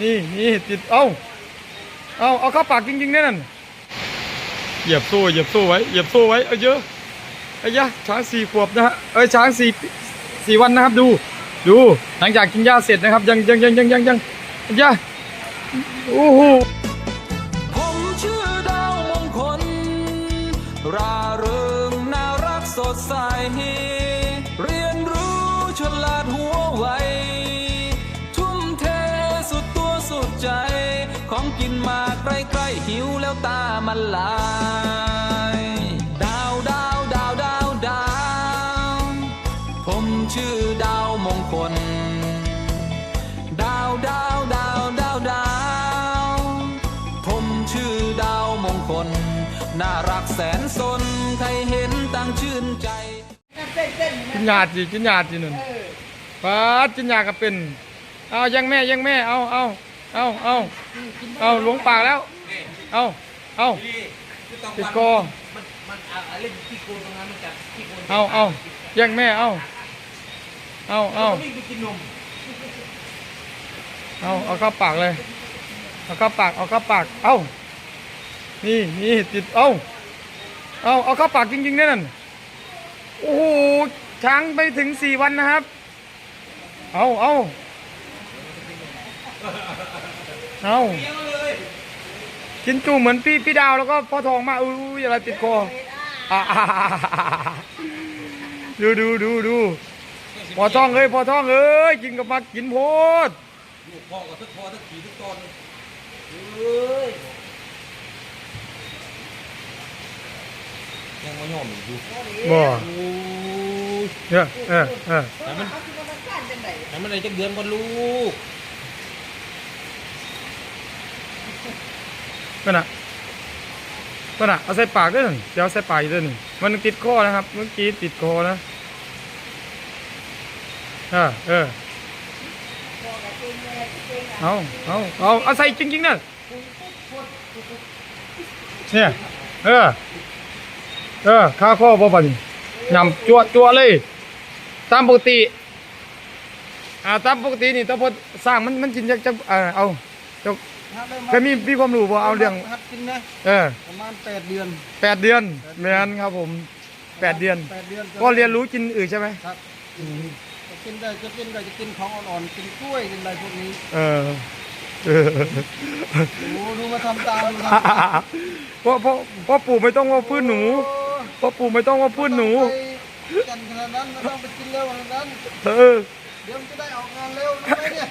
นี่นี่ติดเอาเอาเอาเข้าปากจริงๆเนี่ยนั่นเหยียบโซ่เหยียบโซ่ไว้เหยียบโซ่ไว้เอาเยอะไอ้ยะช้างสี่ขวบนะฮะเอ้ยช้างสี่สี่วันนะครับ ดูดูหลังจากกินหญ้าเสร็จนะครับ ยังยังยังยังยังยังไอ้ยะโอ้โหผมชื่อดาวมงคลราเริงน่ารักสดใสเรียนรู้ฉลาดหัวไว ใจ ของกินมาใกล้ๆหิวแล้วตามันลายดาวดาวดาวดาวดาวผมชื่อดาวมงคล ดาวดาวดาวดาวดาวผมชื่อดาวมงคล น่ารักแสนสนใครเห็นต่างชื่นใจ กินยาจีกินยาจีนุ่นปาดกินยาก็เป็น เอายังแม่ยังแม่เอาเอา เอาเอาเอาหลวงปากแล้ว เอาเอาติดคอมันมันอะไรที่โกนตรงนั้นมันจับที่โกนเอาเอายังแม่เอาเอาเอาเอาเอาเข้าปากเลย เอาเข้าปาก เอาเข้าปาก เอานี่นี่ติด เอาเอาเอาเข้าปากจริงๆเนี่ยนั่นโอ้โหช้างไปถึงสี่วันนะครับ เอาเอา เอากินจูเหมือนพี่พี่ดาวแล้วก็พ่อทองมาอุ้ยอะไรติดคออ่าดูดูดูดูพ่อทองเอ้ยพ่อทองเอ้ยกินกับมากินโพดลูกพ่อกับทุกพ่อทุกขี่ทุกตอนเอ้ยยังไม่ยอมอยู่บ่โอ้ยเออเออเออแต่มันแต่มันอะไรจะเดือนก่อนลูก นั่นน่ะนั่นน่ะเอาใส่ปากด้วยหนึ่งเดี๋ยวอาใส่ปากอีกด้วยหนึ่งมันติดคอนะครับ เมื่อกี้ติดคอนะเออเออเอาเอาเอาเอาใส่จริงๆนะเนี่ยเออเออข้าข้อบ่บัดนยำจั่วจั่วเลย ตามปกติอ่าตามปกตินี่ตะพดสร้างมันมันกินจากจะเออเอาเจ้า เคยมีมีความรู้บ่เอาเรื่องหัดกินนะเออประมาณแปดเดือนแปดเดือนแม่นครับผมแปดเดือน แปดเดือนก็เรียนรู้กินอื่นใช่ไหมครับจะกินได้จะกินได้จะกินของอ่อนๆกินกล้วยกินอะไรพวกนี้เออเออดูดูมาทำตามดูทำตามเพราะเพราะเพราะปู่ไม่ต้องว่าพื้นหนูเพราะปู่ไม่ต้องว่าพื้นหนูไปกันขนาดนั้นไม่ต้องไปกินเร็วขนาดนั้นเออเดี๋ยวมันจะได้ออกงานเร็วรู้ไหมเนี่ย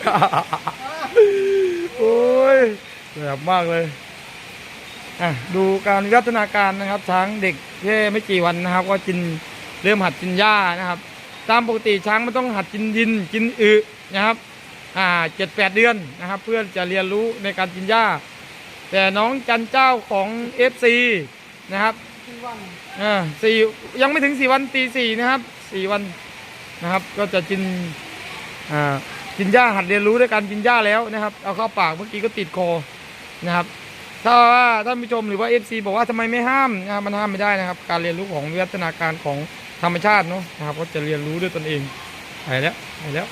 โอ้ยแบบมากเลยอะดูการวิวัฒนาการนะครับช้างเด็กแค่ไม่กี่วันนะครับ ก็กินเริ่มหัดกินหญ้านะครับ ตามปกติช้างมันต้องหัดกินดินกินอึนะครับอ่าเจ็ดแปดเดือนนะครับ เพื่อจะเรียนรู้ในการกินหญ้า แต่น้องจันเจ้าของ FC นะครับที่วันอ่าสี่ยังไม่ถึงสี่วันตีสี่นะครับสี่วันนะครับ ก็จะกินอ่า กินหญ้าหัดเรียนรู้ด้วยการกินหญ้าแล้วนะครับ เอาเข้าปากเมื่อกี้ก็ติดคอนะครับถ้าว่าท่านผู้ชมหรือว่า FC บอกว่าทำไมไม่ห้ามนะครับมันห้ามไม่ได้นะครับ การเรียนรู้ของวิวัฒนาการของธรรมชาติเนาะนะครับก็จะเรียนรู้ด้วยตนเองไปแล้วไปแล้ว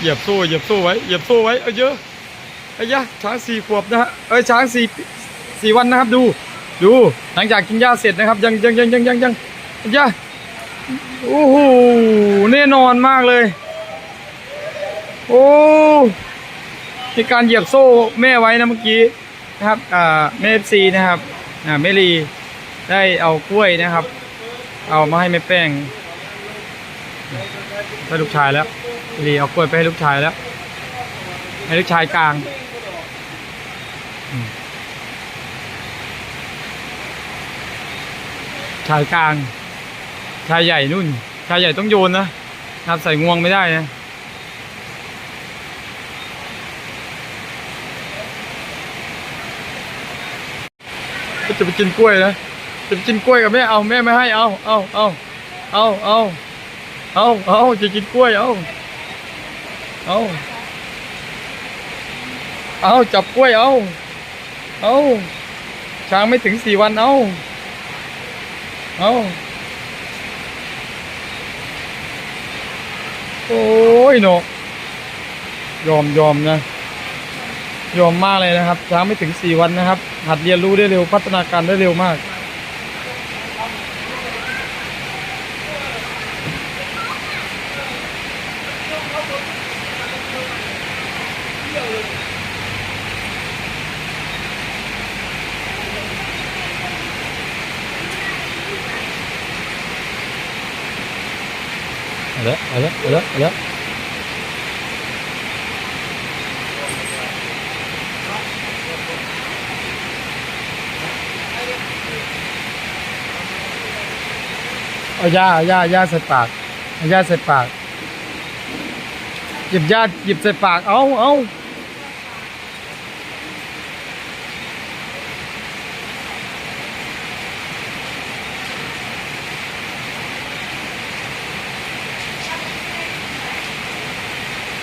เหยียบโซ่เหยียบโซ่ไว้เหยียบโซ่ไว้เอาเยอะอ้ยะช้างสี่ขวบนะฮะเอ้ยช้างสี่สี่วันนะครับดู ดูหลังจากกินหญ้าเสร็จนะครับ ยังยังยังยังยังยังไอ้ยะ โอ้โหแน่นอนมากเลย โอ้มีการเหยียบโซ่แม่ไว้นะเมื่อกี้นะครับอ่าแม่ซีนะครับอ่าแม่ลีได้เอากล้วยนะครับ เอามาให้แม่แป้งให้ลูกชายแล้วลีเอากล้วยไปให้ลูกชายแล้ว ให้ลูกชายกลางชายกลาง ชายใหญ่นุ่น ชายใหญ่ต้องโยนนะนะครับใส่งวงไม่ได้นะจะไปกินกล้วยนะจะไปกินกล้วยกับแม่เอาแม่ไม่ให้เอาเอาเอาเอาเอาเอาเอาจะกินกล้วยเอาเอาเอาจับกล้วยเอาเอาช้างไม่ถึงสี่วันเอาเอา โอ้ยเนาะยอมยอมนะ ยอมมากเลยนะครับช้างไม่ถึงสี่วันนะครับ หัดเรียนรู้ได้เร็วพัฒนาการได้เร็วมาก เอาละเอาละเอาละเอาละเอายาเอายาเอายาใส่ปากเอายาใส่ปาก หยิบยาหยิบใส่ปาก เอาเอา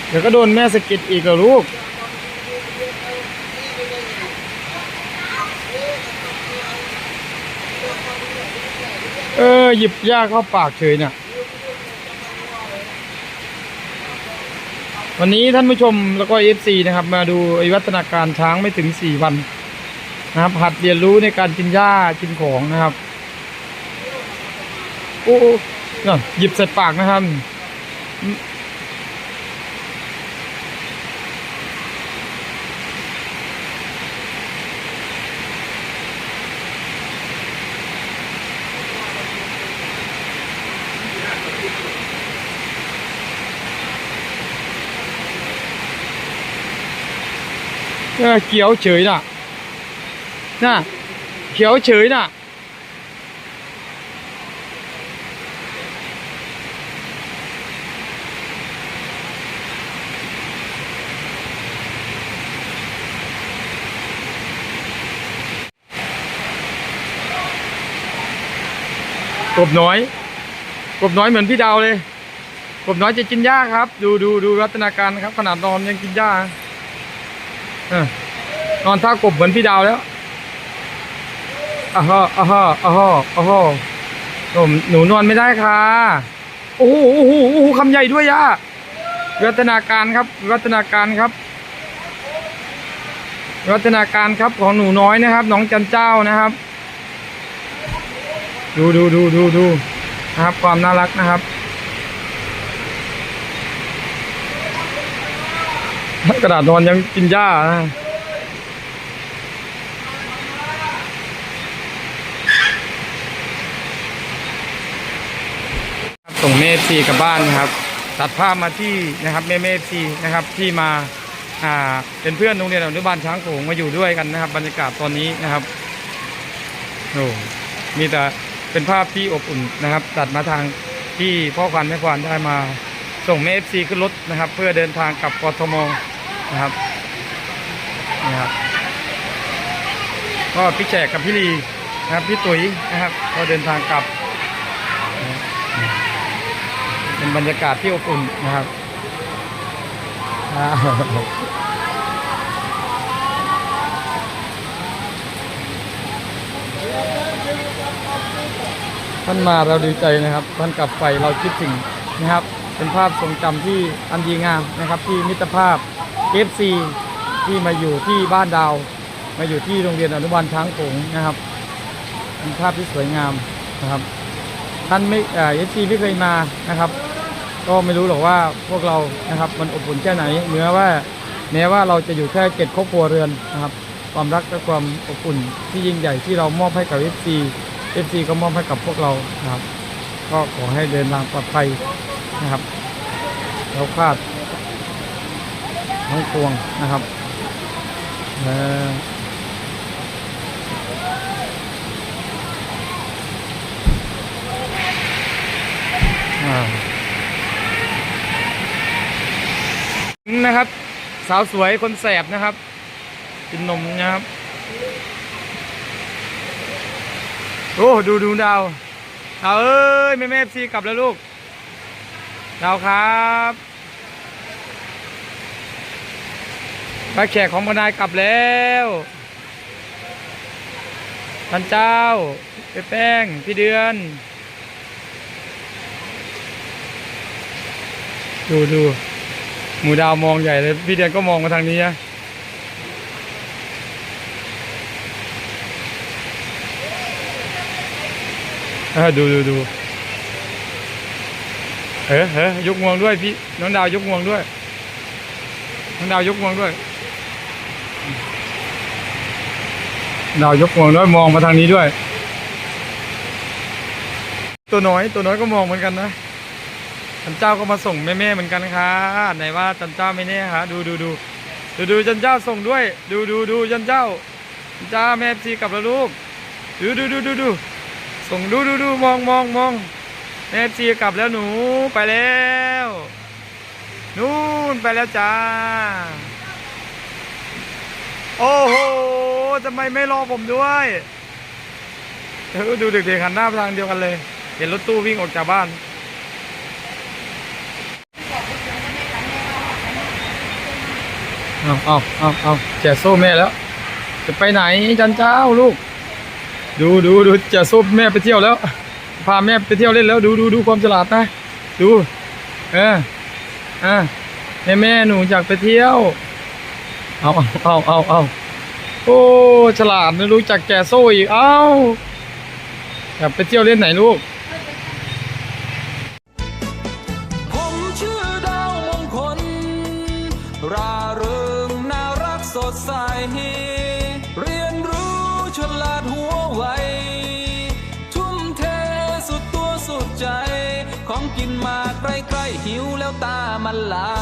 เดี๋ยวก็โดนแม่สะกิดอีกเหรอลูก เออ หยิบยาเข้าปากเฉยเนี่ย วันนี้ท่านผู้ชมแล้วก็เอฟซีนะครับ มาดูไอ้วัฒนาการช้างไม่ถึงสี่วันนะครับ หัดเรียนรู้ในการกินหญ้ากินของนะครับ โอ้โอ้นั่นหยิบใส่ปากนะครับ เออเขียวเฉยน่ะน่ะเขียวเฉยน่ะกบน้อย กบน้อยเหมือนพี่ดาวเลย กบน้อยจะกินหญ้าครับ ดูดูดูวัฒนาการครับขนาดนอนยังกินหญ้า นอนท่ากบเหมือนพี่ดาวแล้วอ่าฮะอ่าฮะอ่าฮะอ่าฮะผมหนูนอนไม่ได้ค่ะโอ้โหโอ้โหโอ้โหคำใหญ่ด้วยย่าวัฒนาการครับวัฒนาการครับวัฒนาการครับของหนูน้อยนะครับ น้องจันเจ้านะครับ ดูดูดูดูดูนะครับ ความน่ารักนะครับ กระดาษนอนยังกินหญ้านะส่งเมฟซีกลับบ้านนะครับ ตัดภาพมาที่นะครับแม่เมฟซีนะครับที่มาอ่าเป็นเพื่อนโรงเรียนอนุบาลช้างโขงมาอยู่ด้วยกันนะครับ บรรยากาศตอนนี้นะครับโอ้มีแต่เป็นภาพที่อบอุ่นนะครับ ตัดมาทางที่พ่อควันแม่ควันได้มาส่งแม่เอฟซีขึ้นรถนะครับ เพื่อเดินทางกลับกทม นะครับนะครับก็พี่แจกกับพี่ลีนะครับพี่ตุ๋ยนะครับ ก็เดินทางกลับ เป็นบรรยากาศที่อบอุ่นนะครับท่านมาเราดีใจนะครับ ท่านกลับไปเราคิดถึงนะครับ เป็นภาพทรงจำที่อันดีงามนะครับ ที่มิตรภาพ FC ที่มาอยู่ที่บ้านดาว มาอยู่ที่โรงเรียนอนุบาลช้างโขงนะครับเป็นภาพที่สวยงามนะครับ ท่านไม่เอฟซีไม่เคยมานะครับ ก็ไม่รู้หรอกว่าพวกเรานะครับ มันอบอุ่นแค่ไหนเหนือว่าแม้ว่าเราจะอยู่แค่เจ็ดครอบครัวเรือนนะครับ ความรักและความอบอุ่นที่ยิ่งใหญ่ที่เรามอบให้กับ FC FC ก็มอบให้กับพวกเรานะครับ ก็ขอให้เดินทางปลอดภัยนะครับแล้วคาด ทั้งปวงนะครับเอ่นะครับ สาวสวยคนแสบนะครับ กินนมนะครับ โอ้ดูดูดาวดาวเอ้ย แม่แม่ซีกลับแล้วลูกดาวครับ พระแขกของพนายกลับแล้วท่านเจ้าไปแป้ง พี่เดือน ดูดูหมูดาวมองใหญ่เลย พี่เดือนก็มองมาทางนี้นะเออดูดูดูเออเออยกงวงด้วยพี่ น้องดาวยกงวงด้วย น้องดาวยกงวงด้วย ดาวยกงวงด้วยมองมาทางนี้ด้วย ตัวน้อยตัวน้อยก็มองเหมือนกันนะจันเจ้าก็มาส่งแม่ๆเหมือนกันค่ะไหนว่าจันเจ้าไม่แน่ฮะดูดูดูดูดูจันเจ้าส่งด้วย ดูดูดูจันเจ้าจันเจ้าแม่ซีกลับแล้วลูกดูดูดูดูดูส่งดูดูดูมองมองมองแม่ซีกลับแล้วหนูไปแล้วนู่นไปแล้วจ้า โอ้โหทำไมไม่รอผมด้วยดูเด็กๆหันหน้าไปทางเดียวกันเลย เห็นรถตู้วิ่งออกจากบ้าน เอาเอาเอาเอาแจกโซ่แม่แล้ว จะไปไหนจันเจ้าลูก ดูดูดูแจกโซ่แม่ไปเที่ยวแล้ว พาแม่ไปเที่ยวเล่นแล้วดูดูดูความฉลาดนะ ดู เอออะแม่แม่หนูอยากไปเที่ยว เอาเอาเอาเอาโอ้ฉลาดนะรู้จักแจกโซ่อีก เอาอยากไปเที่ยวเล่นไหนลูกผมชื่อดาวมงคลราเริงน่ารักสดใส เรียนรู้ฉลาดหัวไว ทุ่มเทสุดตัวสุดใจ ของกินมาใกล้ๆหิวแล้วตามันลา